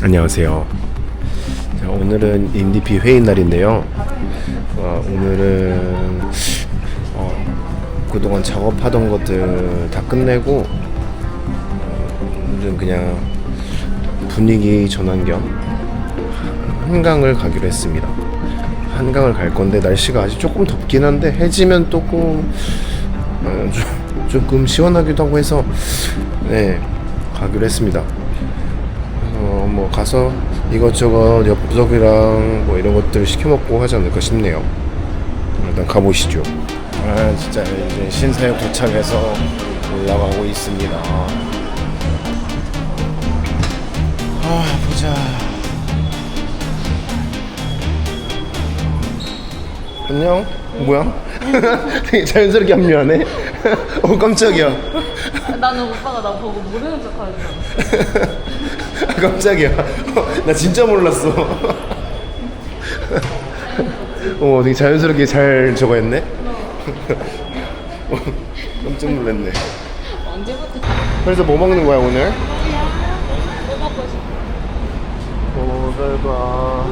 안녕하세요. 자, 오늘은 인디피 회의 날인데요. 어, 오늘은 어, 그동안 작업하던 것들 다 끝내고 어, 오늘은 그냥 분위기 전환 겸 한강을 가기로 했습니다. 한강을 갈 건데 날씨가 아직 조금 덥긴 한데 해지면 조금 어, 좀, 조금 시원하기도 하고 해서 네 가기로 했습니다. 어, 뭐 가서 이것저것 엽떡이랑 뭐 이런 것들 시켜 먹고 하지 않을까 싶네요. 일단 가보시죠. 아 진짜 이제 신사역 도착해서 올라가고 있습니다. 아 보자. 안녕. 뭐야? 되게 자연스럽게 합류하네. 어 깜짝이야. 나는 오빠가 나 보고 모르는 척 하는 줄 알았어. 아, 깜짝이야. 어, 나 진짜 몰랐어. 어, 되게 자연스럽게 잘 저거 했네? 어, 깜짝 놀랐네. 언제부터 그래서 뭐 먹는 거야, 오늘? 뭐 먹고 싶어? 모달바.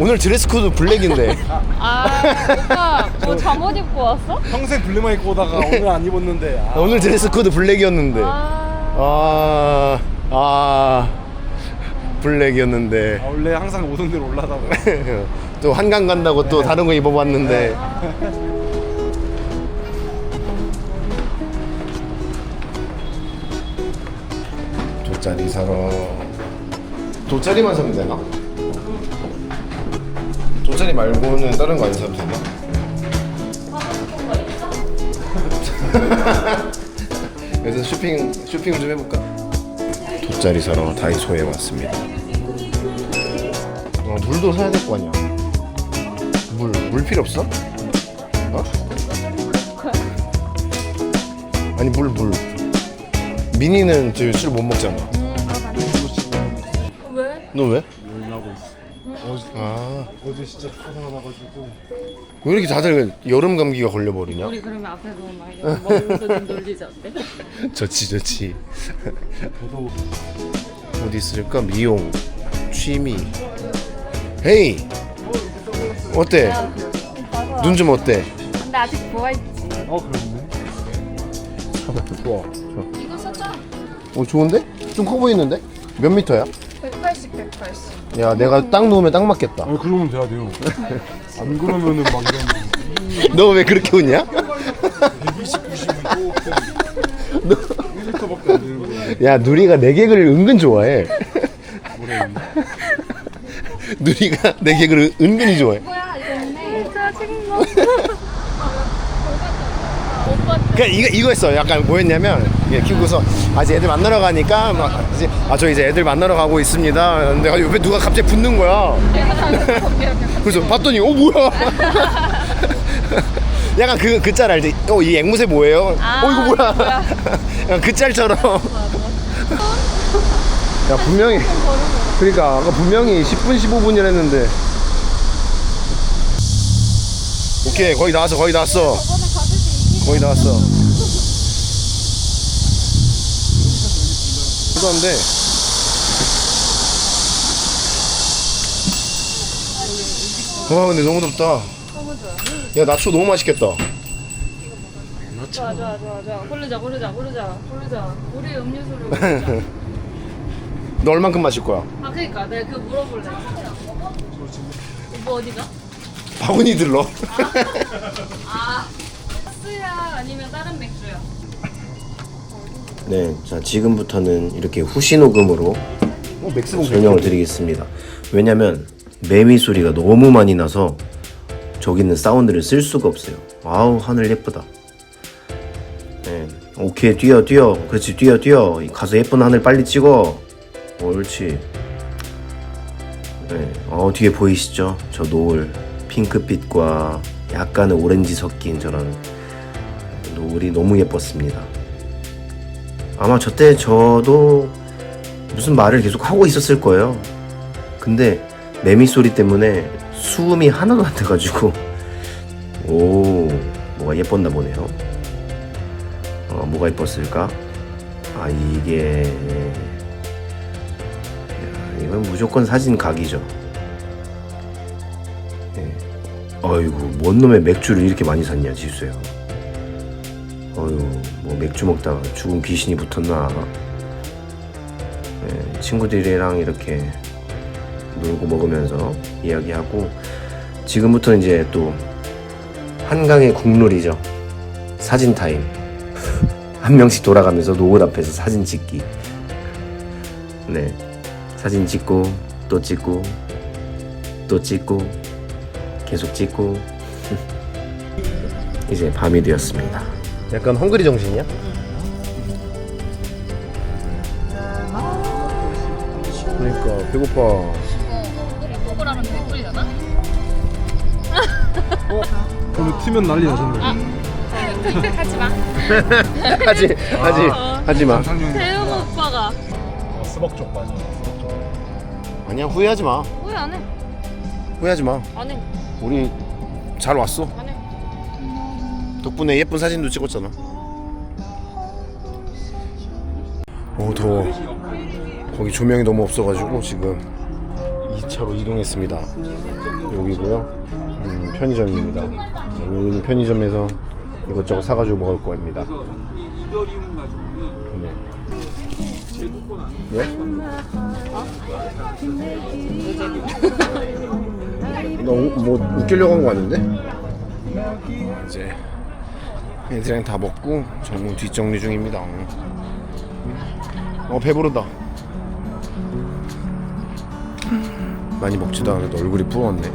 오늘 드레스 코드 블랙인데. 아, 오빠 뭐 잠옷 입고 왔어? 평생 블랙만 입고 오다가 오늘 안 입었는데 아, 오늘 드레스 코드 블랙이었는데. 아, 아, 아, 블랙이었는데. 아, 원래 항상 오던 대로 올라다 가 또 한강 간다고 또 다른 거 입어봤는데. 돗자리 사러. 돗자리만 사면 되나? 돗자리 말고는 다른 거 안 사도 되나? 그래서 쇼핑 쇼핑 좀 해볼까? 돗자리 사러 다이소에 왔습니다. 어, 물도 사야 될 거 아니야. 물, 물 필요 없어? 어? 아니 물, 물. 미니는 지금 술 못 먹잖아. 왜? 너 왜? 어제, 아, 어제 진짜 화가 나가지고 왜 이렇게 다들 여름 감기가 걸려버리냐? 우리 그러면 앞에 서 막 이렇게 머리부터 좀 놀리자 어때? 좋지, 좋지. 저도 어디 있을까? 미용, 취미. 헤이! 어때? 눈 좀 어때? 근데 아직 부어있지. 어 그렇네 좋아. 이거 썼잖아. 어, 좋은데? 좀 커 보이는데? 몇 미터야? 180, 180. 야, 내가 딱 놓으면 딱 맞겠다. 아 그러면 돼야 돼요 안 그러면은 막 이런 너 왜 그렇게 웃냐? 120, 90이고 1리터밖에 안 되는 거야 야, 누리가 내 개그를 은근 좋아해. 뭐래 누리가 내 개그를 은근히 좋아해. 뭐야, 이거 있네. 짜증나. 오빠 그러니까 이거 이거였어. 약간 뭐였냐면 이게 키우고서 아 이제 애들 만나러 가니까 막 이제 아저 이제 애들 만나러 가고 있습니다. 근데 옆에 누가 갑자기 붙는 거야. 그래서 봤더니 어 뭐야? 약간 그 그 짤 알지? 어 이 앵무새 뭐예요? 아, 어 이거 뭐야? 뭐야. 약간 그 짤처럼. 야 분명히 그러니까 아까 분명히 10분 15분이랬는데. 오케이 거의 나왔어 거의 나왔어. 거의 나왔어. 돼. 와 근데 너무 덥다. 야 나초 너무 맛있겠다. 좋아, 좋아, 좋아, 좋아. 고르자, 고르자, 고르자, 고르자. 우리 음료수를 고르자. 너 얼만큼 마실 거야? 아, 그니까. 내가 그거 물어볼래. 오빠 어디가? 바구니 들러. 아, 스야 아니면 다른 맥주야? 네, 자 지금부터는 이렇게 후시 녹음으로 어 맥스 설명을 드리겠습니다. 왜냐면 매미 소리가 너무 많이 나서 저기 있는 사운드를 쓸 수가 없어요. 아우 하늘 예쁘다. 네, 오케이 뛰어 뛰어, 그렇지 뛰어 뛰어. 가서 예쁜 하늘 빨리 찍어. 옳지. 네, 어 뒤에 보이시죠? 저 노을 핑크빛과 약간의 오렌지 섞인 저런 노을이 너무 예뻤습니다. 아마 저 때 저도 무슨 말을 계속 하고 있었을 거예요. 근데 매미 소리 때문에 수음이 하나도 안 돼가지고 오 뭐가 예뻤나 보네요. 어 뭐가 예뻤을까? 아 이게 이건 무조건 사진 각이죠. 예. 어이구, 뭔 놈의 맥주를 이렇게 많이 샀냐, 지수야. 어휴, 뭐 맥주 먹다가 죽은 귀신이 붙었나. 예, 친구들이랑 이렇게 놀고 먹으면서 이야기하고 지금부터 이제 또 한강의 국룰이죠. 사진 타임. 한 명씩 돌아가면서 노을 앞에서 사진 찍기. 네. 사진 찍고 또 찍고 또 찍고 계속 찍고 이제 밤이 되었습니다. 약간 헝그리 정신이야? 그러니까 배고파. 먹으라면? 그럼 튀면 난리 나던데. 하지 마. 하지 하지 하지 마. 태용 오빠가 수박쪽 맞아. 아니야 후회하지 마. 후회 안 해. 후회하지 마. 안 해. 우리 잘 왔어. 안 해. 덕분에 예쁜 사진도 찍었잖아. 오 더워. 거기 조명이 너무 없어가지고 지금 2차로 이동했습니다. 여기고요. 음, 편의점입니다. 여기는 편의점에서 이것저것 사가지고 먹을 겁니다. 네. 예? 너뭐 웃기려고 한 거 아닌데? 이제 애들이랑 다 먹고 저는 뒷정리 중입니다. 어 배부르다. 많이 먹지도 않아도 얼굴이 부었네.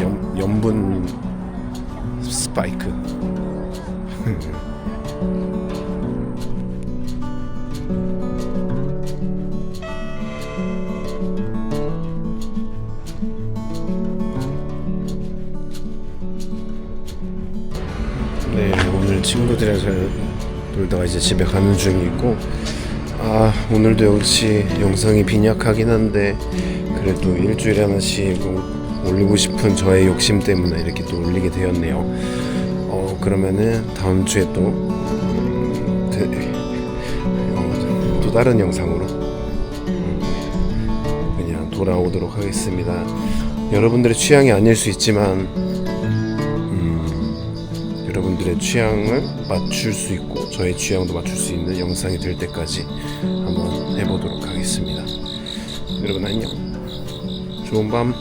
염, 염분 스파이크. 친구들이랑 잘 놀다가 이제 집에 가는 중이고, 아, 오늘도 역시 영상이 빈약하긴 한데, 그래도 일주일에 하나씩 올리고 싶은 저의 욕심 때문에 이렇게 또 올리게 되었네요. 어, 그러면은 다음 주에 또, 음, 대- 어, 또 다른 영상으로 음, 그냥 돌아오도록 하겠습니다. 여러분들의 취향이 아닐 수 있지만, 여러분들의 취향을 맞출 수 있고 저의 취향도 맞출 수 있는 영상이 될 때까지 한번 해보도록 하겠습니다. 여러분 안녕. 좋은 밤.